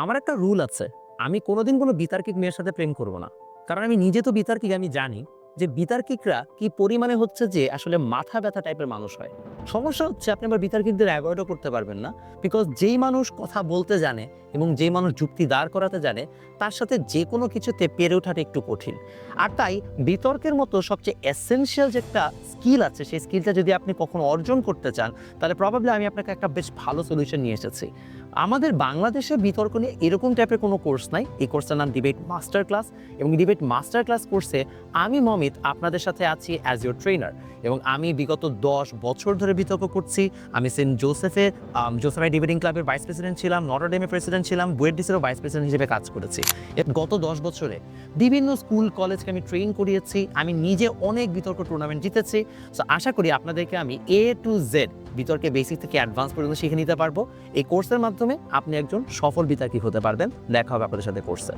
আমার একটা রুল আছে। আমি কোনোদিন কোনো বিতার্কিক মেয়ের সাথে প্রেম করব না। কারণ আমি নিজে তো বিতার্কিক, আমি জানি যে বিতার্কিকরা কি পরিমাণে হচ্ছে যে আসলে মাথা ব্যথা টাইপের মানুষ হয়। সমস্যা হচ্ছে আপনি আবার বিতার্কিকদের অ্যাভয়েডও করতে পারবেন না। বিকজ যেই মানুষ কথা বলতে জানে এবং যেই মানুষ যুক্তি দাঁড় করাতে জানে, তার সাথে যে কোনো কিছুতে পেরে ওঠাটা একটু কঠিন। আর তাই বিতর্কের মতো সবচেয়ে এসেনশিয়াল যে একটা স্কিল আছে, সেই স্কিলটা যদি আপনি কখনো অর্জন করতে চান, তাহলে প্রবাবলি আমি আপনাকে একটা বেশ ভালো সলিউশন নিয়ে এসেছি। আমাদের বাংলাদেশে বিতর্ক নিয়ে এরকম টাইপের কোনো কোর্স নাই। এই কোর্সটার নাম ডিবেট মাস্টার ক্লাস এবং ডিবেট মাস্টার ক্লাস কোর্সে আমি মমিত আপনাদের সাথে আছি অ্যাজ ইউর ট্রেনার এবং আমি বিগত দশ বছর ধরে বিতর্ক করছি। আমি সেন্ট জোসেফে জোসেফাই ডিবেটিং ক্লাবের ভাইস প্রেসিডেন্ট ছিলাম নটরডেমের প্রেসিডেন্ট ছিলাম বুয়েট ডিসেরও ভাইস প্রেসিডেন্ট হিসেবে কাজ করেছি। গত দশ বছরে বিভিন্ন স্কুল, কলেজকে আমি ট্রেন করিয়েছি, আমি নিজে অনেক বিতর্ক টুর্নামেন্ট জিতেছি। সো আশা করি আপনাদেরকে আমি এ টু জেড বিতর্কে বেসিক থেকে অ্যাডভান্স পর্যন্ত শিখে নিতে পারব। এই কোর্সের মাধ্যমে আপনি একজন সফল বিতার্কিক হতে পারবেন। দেখা হবে আপনাদের সাথে কোর্সে